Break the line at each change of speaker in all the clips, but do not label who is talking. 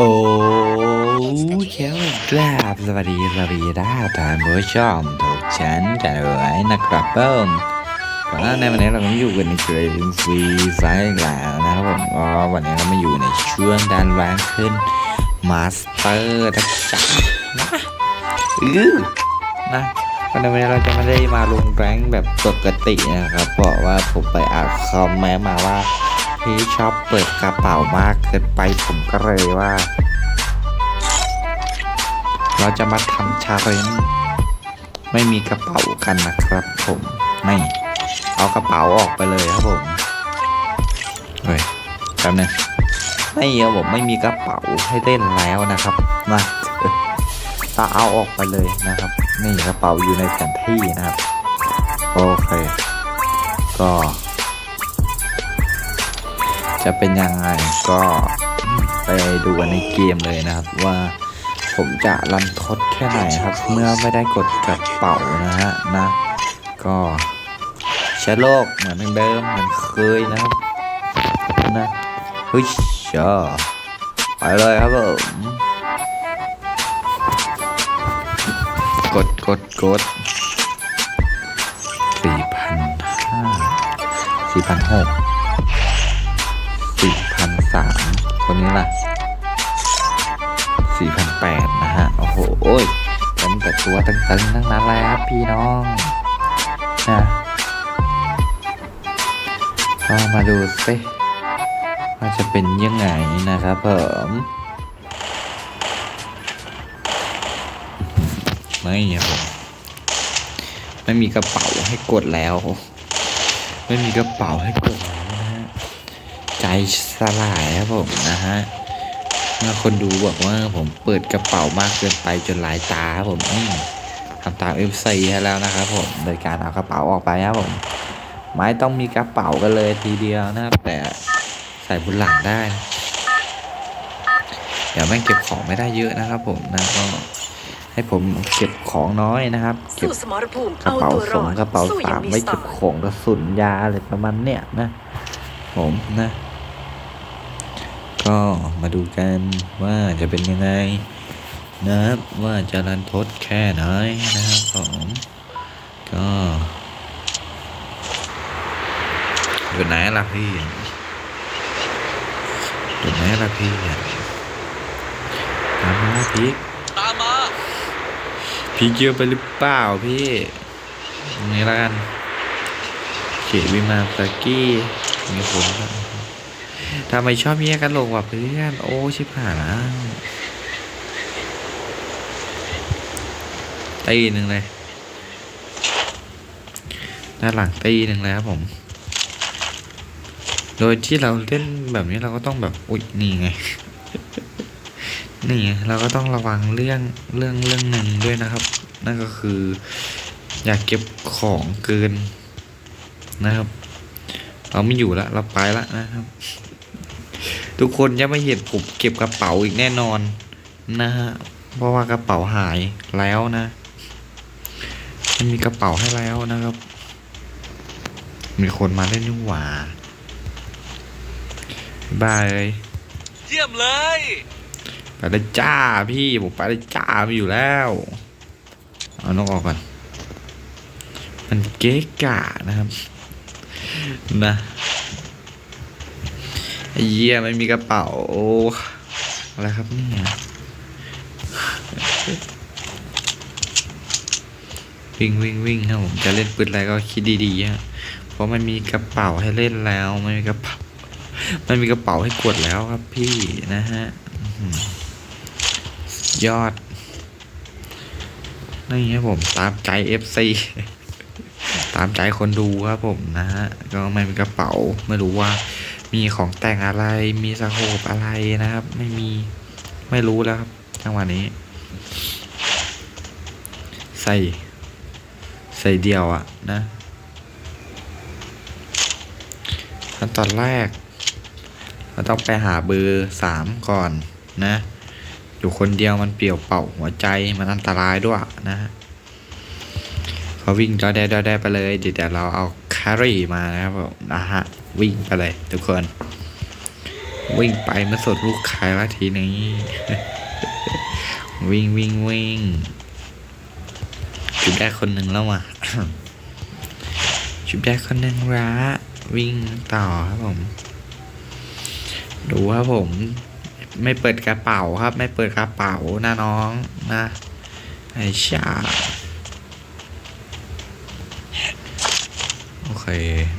โอ้เขียวกราบสวัสดีสวัสดีท่านผู้ชมทุกฉันกันเลยนะครับเพิ่มก็ในวันนี้เราก็อยู่กันในเกมฟรีไฟล์แล้วนะครับผมก็วันนี้เรามาอยู่ในช่วงดันแรงขึ้นมาสเตอร์นะจ๊ะนะอือนะก็ในวันนี้เราจะไม่ได้มาลงแรงแบบปกตินะครับเพราะว่าผมไปอ่านคอมเมนต์มาว่า พี่ชอบเปิดกระเป๋ามากเกินไปผมก็เลยว่า เราจะมาทำชาเลนจ์ไม่มีกระเป๋ากันนะครับผมไม่เอากระเป๋าออกไปเลยครับผมเฮ้ยแป๊บนึงไม่ครับผมไม่มีกระเป๋าให้เล่นแล้วนะครับมาตาเอาออกไปเลยนะครับ นี่กระเป๋าอยู่ในแผนที่นะครับ โอเค ก็ จะเป็นยังไงก็ไปดูกันในเกมเลยนะครับ ว่าผมจะรันทดแค่ไหนครับ เมื่อไม่ได้กดกระเป๋านะฮะนะ ก็ใช้โลกเหมือนเดิมเหมือนเคยนะครับนะเฮ้ยเจ้าไปเลยครับผมกดกดกดสี่พันห้าสี่พันหก คนนี้ล่ะสี่พันะฮะ โอ้โหโอ้ยเป็นแต่ตัวตึงๆทั้งนั้นเลยครับพี่น้องนะก็มาดูสิว่าจะเป็นยังไงนะครับผมไม่ครับผมไม่มีกระเป๋าให้กดแล้ว ไม่มีกระเป๋าให้กด ใจสลายครับผมนะฮะเมื่อคนดูบอกว่าผมเปิดกระเป๋ามากเกินไปจนหลายตาครับผมทำตาม F4 ให้แล้วนะครับผมโดยการเอากระเป๋าออกไปครับผม ไม่ต้องมีกระเป๋ากันเลยทีเดียวนะครับ แต่ใส่บนหลังได้เดี๋ยวแม่งเก็บของไม่ได้เยอะนะครับ ผมนะก็ให้ผมเก็บของน้อยนะครับ เก็บ
สู้สมรภูมิ
กระ
เป๋า
สอ
ง
กระเป๋า
สา
มไว้เก็บของกระสุนยาอะไรประมาณเนี้ยนะ ผมนะ ก็มาดูกันว่าจะเป็นยังไงนะครับว่าจะรันทดแค่ไหนนะครับผมก็อยู่ไหนล่ะพี่อยู่ไหนล่ะพี่ตามมาพีก
ตามมา
พีกเยอะไปหรือเปล่าพี่ตรงนี้ละกันเขตวิมานสกี้มีคนบ้าง ทำไมชอบแยกกันลงว่ะเพื่อน โอ้ชิบหายแล้วตีหนึ่งเลยด้านหลังตีหนึ่งเลยครับผม โดยที่เราเล่นแบบนี้เราก็ต้องแบบอุ๊ยนี่ไง นี่ไงเราก็ต้องระวังเรื่องเรื่องเรื่องหนึ่งด้วยนะครับ นั่นก็คือ อยากเก็บของเกินนะครับ เราไม่อยู่ล้วเราไปล้วนะครับ ทุกคนจะไม่เห็นผมเก็บกระเป๋าอีกแน่นอนนะฮะ เพราะว่ากระเป๋าหายแล้วนะไม่มีกระเป๋าให้แล้วนะครับ มีคนมาเล่นนี่หว่าบ้าเลย
เยี่ยมเลย
ไปเลยจ้าพี่ผมไปเลยจ้าไม่อยู่แล้วเอานกออกก่อนมันเก๊กกะนะครับ นะไอ้ เหี้ยไม่มีกระเป๋าอะไรครับเนี่ยวิ่งวิ่งวิ่งครับผมจะเล่นปืนอะไรก็คิดดีๆฮะเพราะมันมีกระเป๋าให้เล่นแล้วไม่มีกระเป๋ามันมีกระเป๋าให้กดแล้วครับพี่นะฮะยอดนี่ครับผมตามใจ FC ตามใจคนดูครับผมนะฮะก็ไม่มีกระเป๋าไม่รู้ว่า มีของแต่งอะไรมีสโคปอะไรนะครับ ไม่มีไม่รู้แล้วครับจังหวะนี้ ใส่ ใส่เดียวอะนะขั้นตอนแรก เราต้องไปหาเบอร์สามก่อนนะ อยู่คนเดียวมันเปี่ยวเป่าหัวใจมันอันตรายด้วยนะฮะพอวิ่งจอแดดอแดไปเลยเดี๋ยวเราเอาแครี่มานะครับผมนะฮะ วิ่งไปเลยทุกคน วิ่งไปมาสดลูกใครวะทีนี้ วิ่งวิ่งวิ่งจุดได้คนหนึ่งแล้วว่ะจุดได้คนหนึ่งละวิ่งต่อครับผม ดูครับผม ไม่เปิดกระเป๋าครับ ไม่เปิดกระเป๋านะน้องนะไอ้ชาโอเค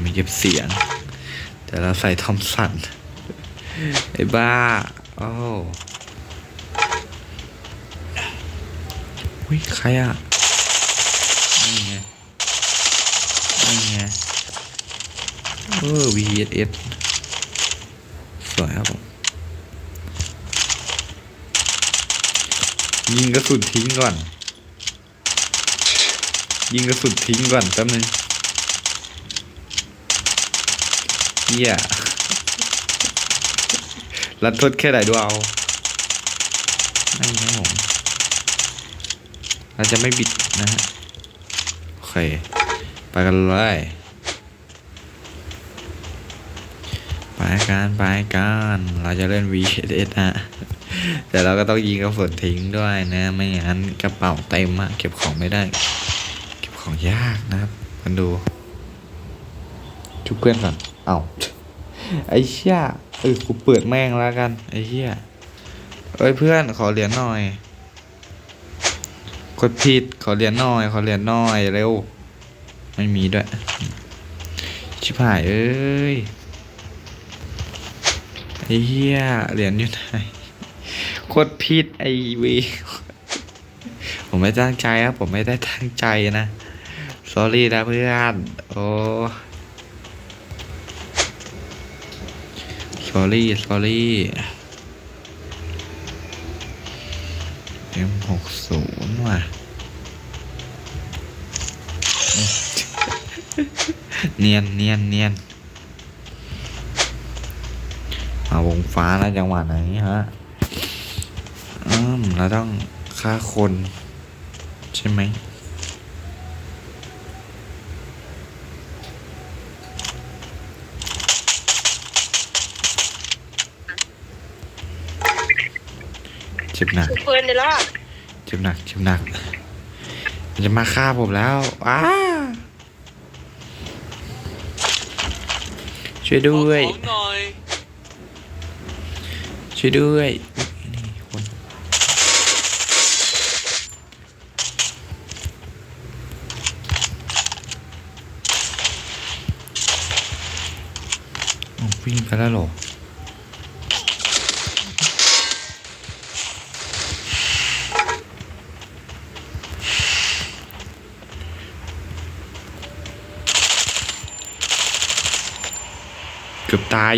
มีเก็บเสียง แต่เราใส่ทอมสัน ไอ้บ้า โอ้วิใครอะ นี่ไง นี่ไง เออ VSS สวยครับผมยิงกระสุนทิ้งก่อน ยิงกระสุนทิ้งก่อนแป๊บนึง เฮียรัดทดแค่ไหนดูเอาไม่นะผมเราจะไม่บิดนะฮะ โอเค ไปกันเลย ไปกันไปกัน เราจะเล่น VSS นะแต่เราก็ต้องยิงกระสุนทิ้งด้วยนะ ไม่งั้นกระเป๋าเต็มอะเก็บของไม่ได้ เก็บของยากนะครับ กันดู ชุบเพื่อนก่อน เอาไอ้เชี่ยเออกูเปิดแม่งแล้วกันไอ้เชี่ยเอ้ยเพื่อนขอเหรียญหน่อยกดผิดขอเหรียญหน่อย ขอเหรียญหน่อยเร็ว ไม่มีด้วย ชิบหายเอ้ยไอ้เหี้ยเหรียญอยู่ไหนกดผิดไอวีผมไม่ตั้งใจครับผมไม่ได้ตั้งใจนะ sorry นะเพื่อน โอ้ sorry sorry M หกศูนย์ว่ะ เนียนเนียนเนียนมาวงฟ้าแล้วจังหวะไหนฮะอืมเราต้องฆ่าคน ใช่ไหม จ็บหนัก
ถือปืนเดี๋ยวละ
เจ็บหนักเจ็บหนัก มันจะมาฆ่าผมแล้วอ้าช่วยด้วย
ขอของหน่อย
ช่วยด้วยอุ๊ยนี่คนอ้าววิ่งไปแล้วเหรอ ตาย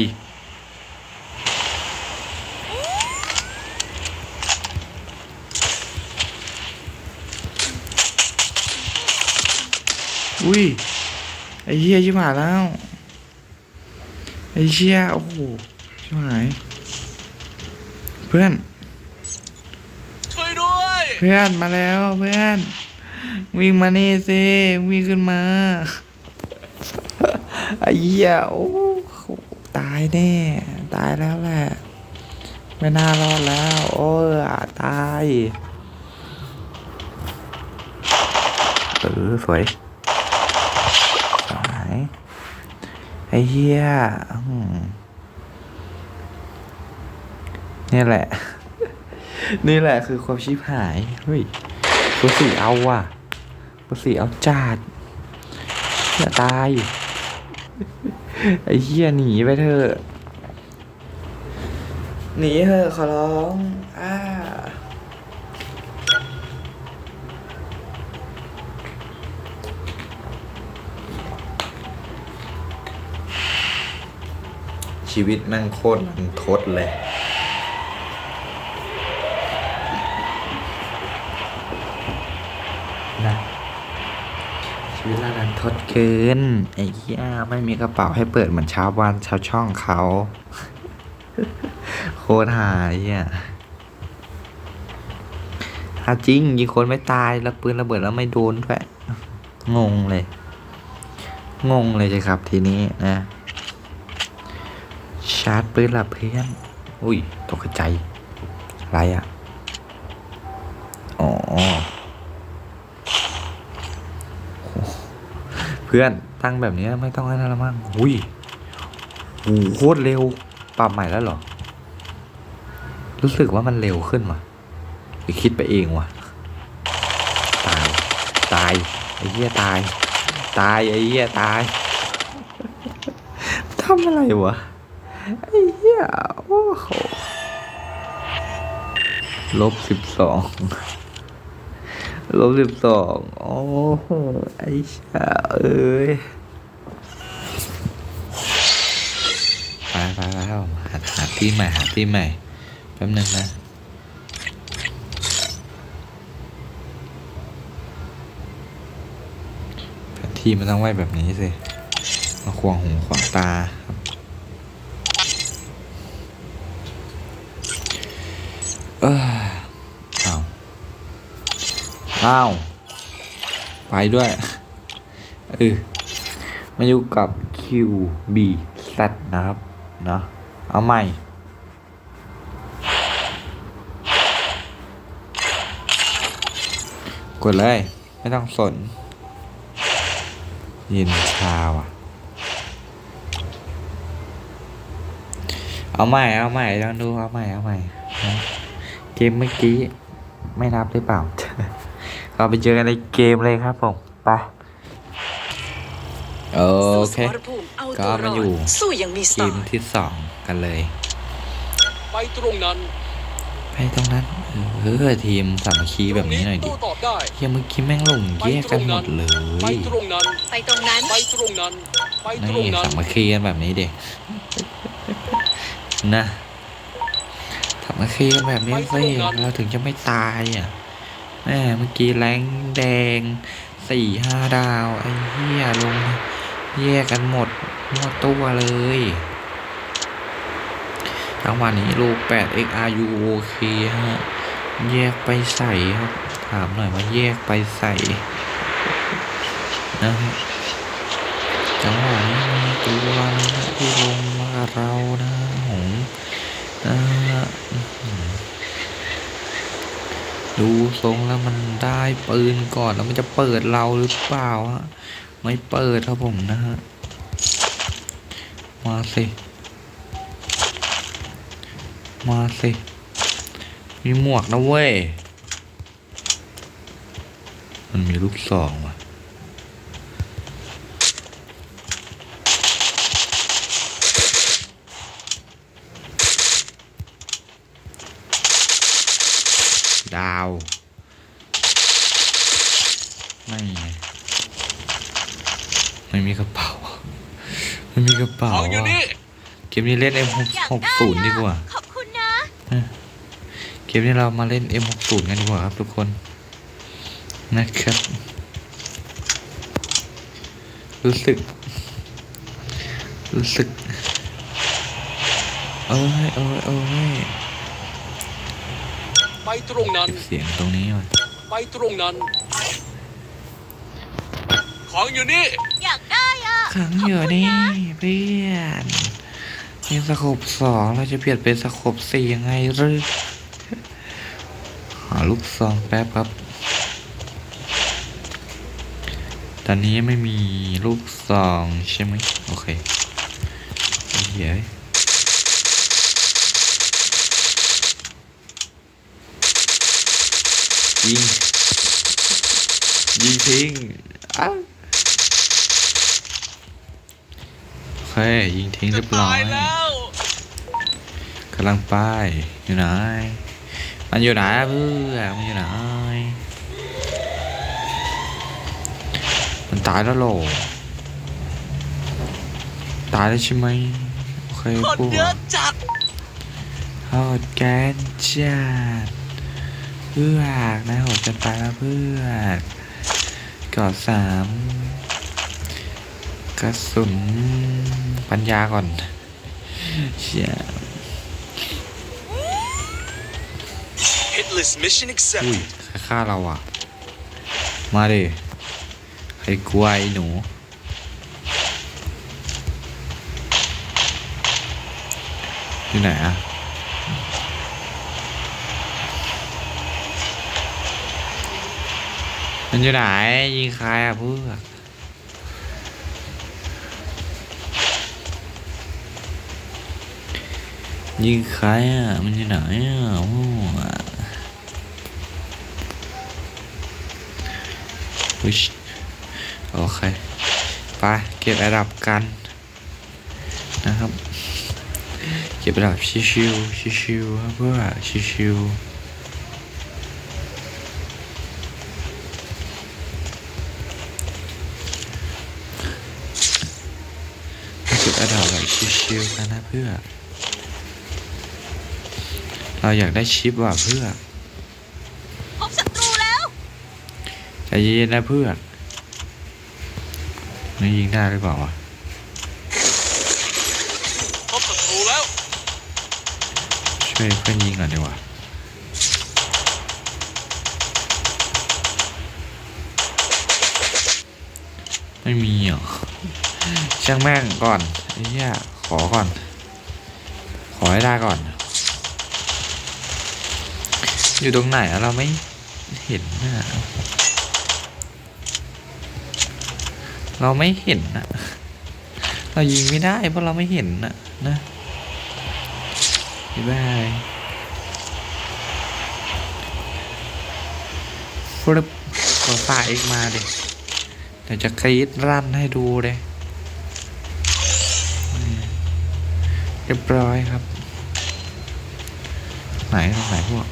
อุ้ย ไอ้เหี้ยชิบหายแล้ว ไอ้เชี่ยโอ้โหชิบหาย เพื่อน
ช่วยด้วย
เพื่อนมาแล้วเพื่อน วิ่งมานี่สิวิ่งขึ้นมา ไอ้เหี้ยโอ้โหตายแน่ ตายแล้วแหละ ไม่น่ารอดแล้ว โอ้ยตายเออสวยสวยไอ้เหี้ยนี่แหละ นี่แหละคือความชิบหาย เฮ้ยตัวสีเอาว่ะตัวสีเอาจัดอย่าตาย ไอ้เหี้ยหนีไปเถอะหนีเถอะขอร้องอ้าชีวิตแม่งโคตรมันทดเลย ทดเกินไอ้เหี้ยไม่มีกระเป๋าให้เปิดเหมือนชาวบ้านชาวช่องเขา โคตรหายอะหาจริง ยิงคนไม่ตายแล้วปืนระเบิดแล้วไม่โดนด้วย งงเลย งงเลยสิครับทีนี้นะ ชาร์จปืนละเพื่อน อุ้ย ตกใจ อะไรอะ อ๋อโอ้เพื่อนตั้งแบบนี้ไม่ต้องให้นั่นละมั้งอุ้ยโอ้โหโคตรเร็วปรับใหม่แล้วหรอ รู้สึกว่ามันเร็วขึ้นว่ะหรือคิดไปเองว่ะ ตาย ตาย ไอ้เหี้ยตาย ตาย ไอ้เหี้ยตาย ทำอะไรวะ ไอ้เหี้ย โอ้โหลบสิบสอง ลบสิบสองโอ้ไอ้ชาเอ้ยไปไปไปหาหาที่ใหม่หาที่ใหม่แป๊บนึงนะที่มันต้องไว้แบบนี้สิมาควงหูขวางตาครับเอออ้าว อ้าว ไปด้วย เออมาอยู่กับ QB Z นะครับ เนาะเอาใหม่ กดเลย ไม่ต้องสนย็นชาว่ะ เอาใหม่ เอาใหม่ลองดู เอาใหม่ เอาใหม่ เกมเมื่อกี้ ไม่นับหรือเปล่า เราไปเจอกันในเกมเลยครับผมไปโอเค
สู้สมรภูมิเอา
ก็
ตัวร
มา
อ
อยู่
ดสู้อยังมีส
เก
ไต
ม
ล์
ที่สองกันเลย
ไปตรงนั้น
ไปตรงนั้นเออทีมสามัคคีแบบนี้หน่อยดิ
โต้ตอบได้
เฮียเมื่อกี้แม่งหลงแยกกันหมดเล
ไป
ย
ตรงนั้น
ไปตรงนั้น
ไปตรงนั้นไปตรง
นี่
นั้น
สามัคคีกันแบบนี้เด็นะสามัคคีกันแบบนี้สิเราถึงจะไม่ตายอะ แม่เมื่อกี้แรงแดงสี่ห้าดาว ไอ้เหี้ยลงแยกกันหมดมั่วตัวเลยจังหวะนี้ลูก 8 XRU โอเคฮะ แยกไปใส่ครับ ถามหน่อยว่าแยกไปใส่นะฮะจังหวะนี้ตัวนะที่ลงมาเรานะผมนะฮะอื้อหือ ดูทรงแล้วมันได้ปืนก่อนแล้วมันจะเปิดเราหรือเปล่าฮะไม่เปิดครับผมนะฮะมาสิมาสิมีหมวกนะเว้ย มันมีลูกซองว่ะ ดาว ไม่ไงไม่มีกระเป๋า ไม่มีกระเป๋า
ของอยู่
อะ
นี่
เกมนี้เล่น M60 ดีกว่า
ขอบคุณนะ
เกมนี้เรามาเล่น M60 กันดีกว่าครับทุกคน นะครับ รู้สึก รู้สึกเอ้ยเอ้ยเอ้ย
ไปตรงนั้น
เสียงตรงนี้มัน
ไปตรงนั้น ของอยู่นี่
อยากได้อะ
ขังอยู่นี่เพื่อน นี่สโคบสองเราจะเปลี่ยนเป็นสโคบสี่ยังไงหรือหาลูกซองแป๊บครับ ตอนนี้ไม่มีลูกซองใช่ไหมโอเคเหี้ยยิง ยิงทิ้งอ้าวโอเค ยิงทิ้งเรียบร้อ
ยยแล้ว
กำลังไป อยู่ไหน มันอยู่ไหนเพื่อนมันอยู่ไหน มันตายแล้วโหรอตายแล้วใช่ไหมโอเค
คน
พวก
เยอะจัด
โหดแกนจัดเพื่อนนะโหดกันไปแล้วเพื่อนกอดสามกระสุนปัญญาก่อนเชี่ย
Hitless mission
อุ้ย
accepted
ใครฆ่าเราอะ มาดิใครกลัวไอ้หนูอยู่ไหนอะ มันอยู่ไหน ยิงใครอะเพื่อนยิงใครอะ มันอยู่ไหนอะโอ้ วิชโอเค ไป เก็บระดับกัน นะครับ เก็บระดับชิวๆชิวๆครับเพื่อชิวๆเก็บระดับแบบชิวๆกันนะเพื่อ เราอยากได้ชิปว่ะเพื่อ
พบศัตรูแล้ว
ใจเย็นๆนะเพื่อนนี่ยิงได้หรือเปล่าวะ
พบศัตรูแล้ว
ช่วยเพื่อนยิงก่อนดีกว่าไม่มีเหรอช่างแม่งก่อนไอ้เหี้ยขอก่อน ขอให้ได้ก่อน อยู่ตรงไหนอะเราไม่เห็นนะ เราไม่เห็นนะเรายิงไม่ได้เพราะเราไม่เห็นนะนะบ๊ายบายฟรึบขอฝ่ายอีกมาดิเดี๋ยวจะกรีดรั่นให้ดูเลยเรียบร้อยครับ ไหนตรงไหนพวก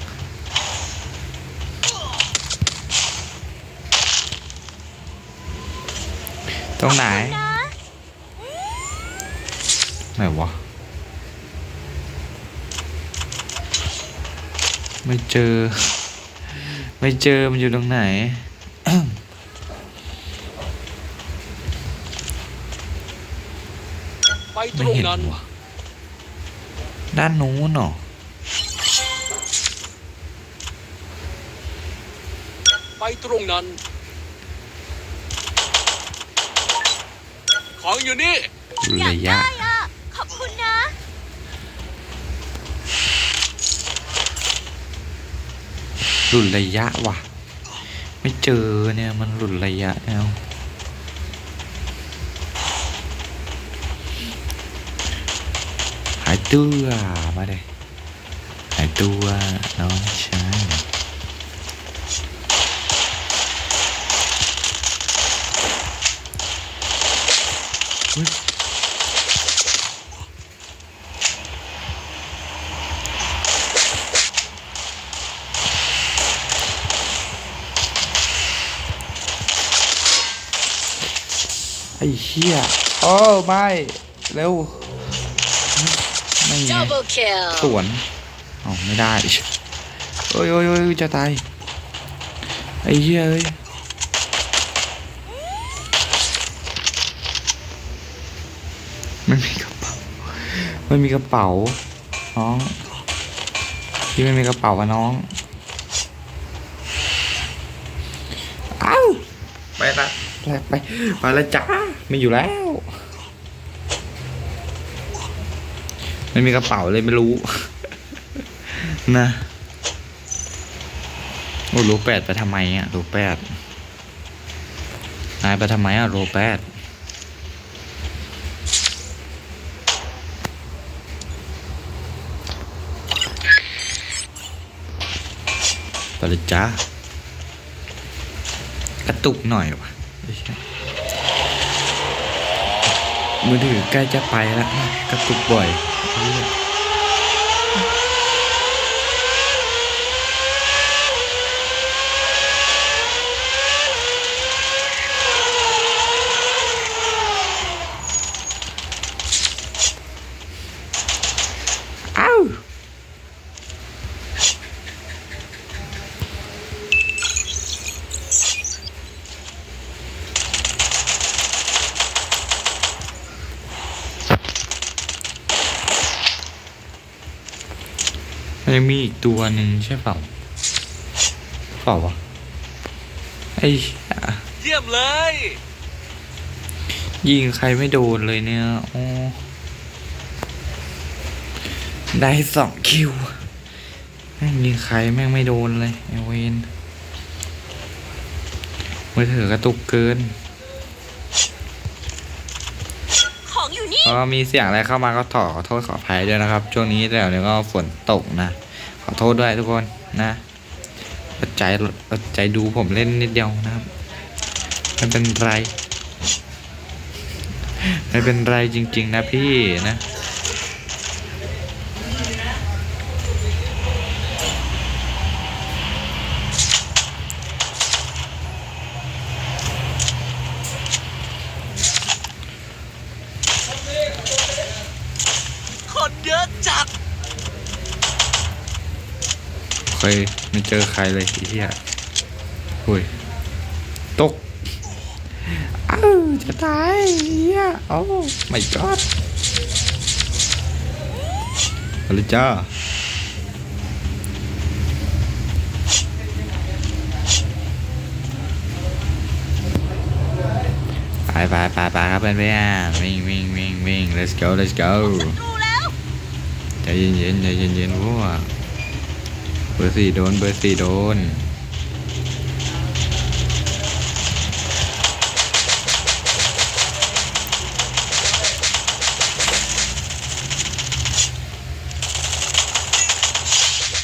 ตรงไหน
นะ
ไหนวะ ไม่เจอ ไม่เจอ มันอยู่ตรงไหน
ไปต
ไม่
รง
เห็น
นั้น
วะด้านนู้นเหรอ
ไปตรงนั้น องอยู่นี่
อยาก
ระยะ
ได้อะ ขอบคุณนะ
หลุดระยะว่ะ ไม่เจอเนี่ยมันหลุดระยะแล้วหายตัวมาเลยหายตัวน้องชาย เหี้ยโอ้ไม่เร็วไม่ไง
double kill
สวนเอาไม่ได้โอ้ยโอ้ยโอ้ยจะตายไอ้เหี้ยเอ้ยไม่มีกระเป๋าไม่มีกระเป๋าน้องพี่ไม่มีกระเป๋าอะน้อง เอ้า ไป ละไปไปไปละจ้าไม่อยู่แล้ว ไม่มีกระเป๋าเลยไม่รู้ นะโอ้โลแปดไปทำไมอะโลแปดนายไปทำไมอะโลแปดไปเลยจ้ากระตุกหน่อยวะไอ้เหี้ย มือถือใกล้จะไปแล้วกระตุกบ่อย ยังมีอีกตัวหนึ่งใช่เปล่าเปล่าวะไอ้เหี้ย
เยี่ยมเลย
ยิงใครไม่โดนเลยเนี่ยโอ้ได้สองคิวแม่งยิงใครแม่งไม่โดนเลยไอเวนมือถือกระตุกเกิน
ของอยู่นี่
พอมีเสียงอะไรเข้ามาก็ขอขอโทษขออภัยด้วยนะครับ ช่วงนี้แล้วเนี่ยก็ฝนตกนะข อโทษด้วยทุกคนนะอดใจอดใจดูผมเล่นนิดเดียวนะครับไม่เป็นไร ไม่เป็นไรจริง ๆ นะพี่นะ
คนเยอะจัด
เคย ไม่เจอใครเลยไอ้เหี้ยหุยตกอ้าวจะตายไอ้เหี้ยโอ้ไม่กอดเอาเลยจ้าไปไปไปไปครับเพื่อนเพื่อนวิ่งวิ่งวิ่งวิ่ง let's go let's go
ศัตรูแล้ว
ใจเย็นเย็นๆใจเย็นเย็นๆพวกเบอร์สี่โดน เบอร์สี่โดน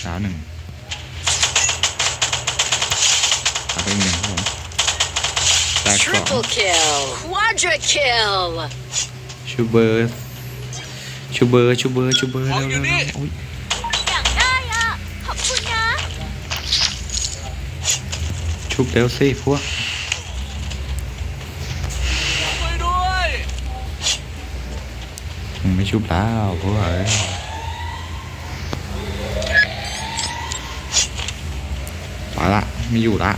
ดาวหนึ่งเอาไปอีกหนึ่งครับผมแตกสอง
Triple kill, quadra kill.
ชูเบอร์ ชูเบอร์ ชูเบอร์ ชูเบอร์
เอา
เร็ว
อยู่
เร็ว
นี่
เร็วอุ๊ย
อยากได้อะ ขอบคุณนะ
ชุบเร็วสิพวก
ช่วยด้วย
มึงไม่ชุบแล้วพวกเอ้ยไปละไม่อยู่ละ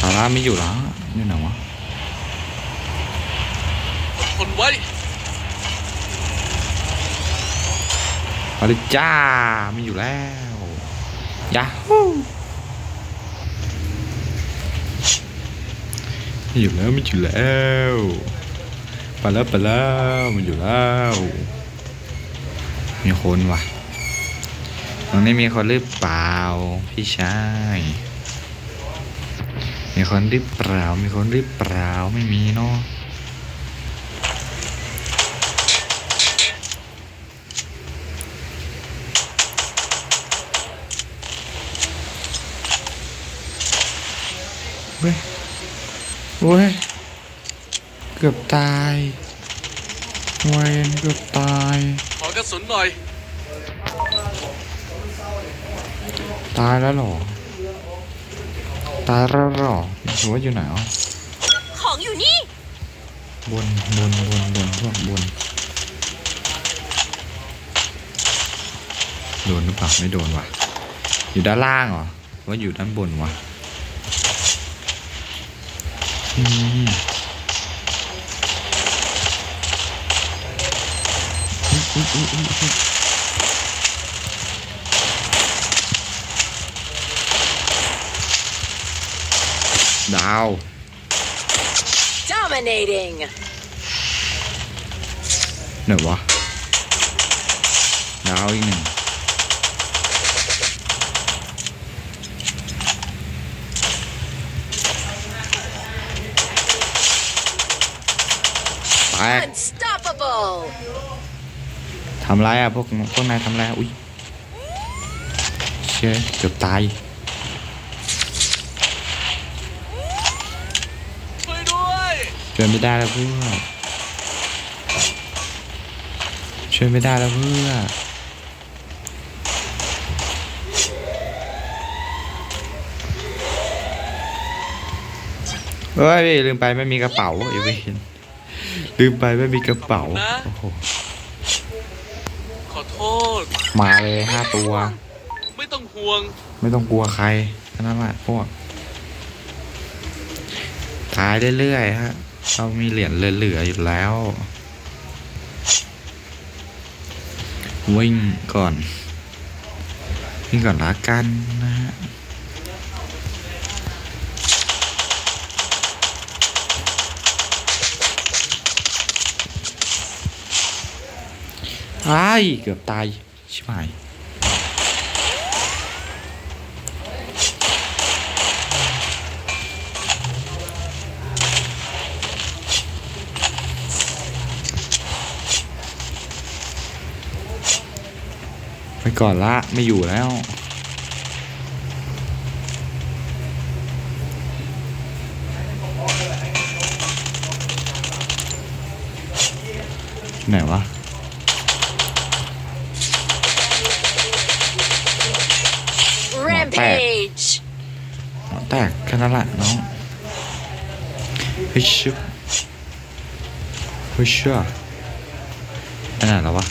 ตาละไม่อยู่ละอยู่ไหนวะ
อดทนไว้
ไปเลยจ้าไม่อยู่แล้วยาฮู ไม่อยู่แล้วไม่อยู่แล้วไปแล้วไปแล้วมันอยู่แล้ว มีคนว่ะตรงนี้มีคนหรือเปล่า พี่ชายมีคนหรือเปล่า มีคนหรือเปล่าไม่มีเนาะเว้ย เว้ย เกือบตายเวนเกือบตาย
ขอกระสุนหน่อย
ตายแล้วเหรอ ตายแล้วเหรอหรือว่าอยู่ไหนอะ
ของอยู่นี่
บนบนบนบนพวกบนโดนหรือเปล่าไม่โดนว่ะ อยู่ด้านล่างเหรอหรือว่าอยู่ด้านบนวะ อืมอุ๊ยอุ๊ยอุ๊ยอุ๊ยอุ๊ยดาว
Dominating.
ไหนวะ ตกทำไรอะพวกพวกนายทำไรอุ้ยเชี่ยเกือบตาย
ช่วยด้วย
ช่วยไม่ได้แล้วเพื่อช่วยไม่ได้แล้วเพื่อเฮ้ยลืมไปไม่มีกระเป๋าไอ้เวน ลืมไปไม่มีกระเป๋าโอ้โห
ขอโทษ
มาเลยห้าตัว
ไม่ต้องห่วง
ไม่ต้องกลัวใครแค่นั้นแหละพวกตายเรื่อยๆฮะเรามีเหรียญเหลือๆอยู่แล้ว วิ่งก่อน วิ่งก่อนละกันนะฮะ ไอ้ายเกือบตาย ชิบหายไปก่อนละไม่อยู่แล้วไหนวะ กแค่นั้นแหละน้องฮ้ยชิบฮ้ยเชื่อไปไหนแล้ววะ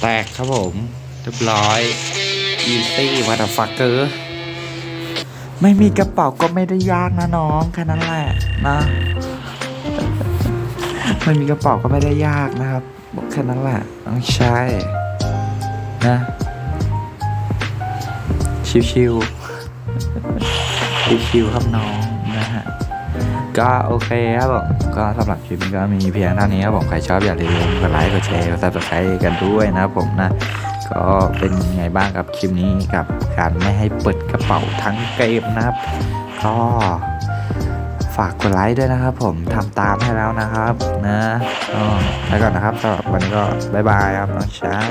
แตกครับผมเรียบร้อย easy motherfucker ไม่มีกระเป๋าก็ไม่ได้ยากนะน้องแค่นั้นแหละนะ ไม่มีกระเป๋าก็ไม่ได้ยากนะครับบอกแค่นั้นแหละน้องชายนะชิวๆชิวๆครับน้องนะฮะก็โอเคครับผมก็สำหรับคลิปนี้ก็มีเพียงเท่านี้ครับผมใครชอบอย่าลืมกดไลค์กดแชร์กดซับสไครต์กันด้วยนะครับผมนะก็เป็นไงบ้างกับคลิปนี้กับการไม่ให้เปิดกระเป๋าทั้งเกมนะครับก็ากกดไลค์ด้วยนะครับ ผมทำตามให้แล้วนะครับนะแล้วก่อนนะครับสำหรับวันนี้ก็บายบายครับน้องชาย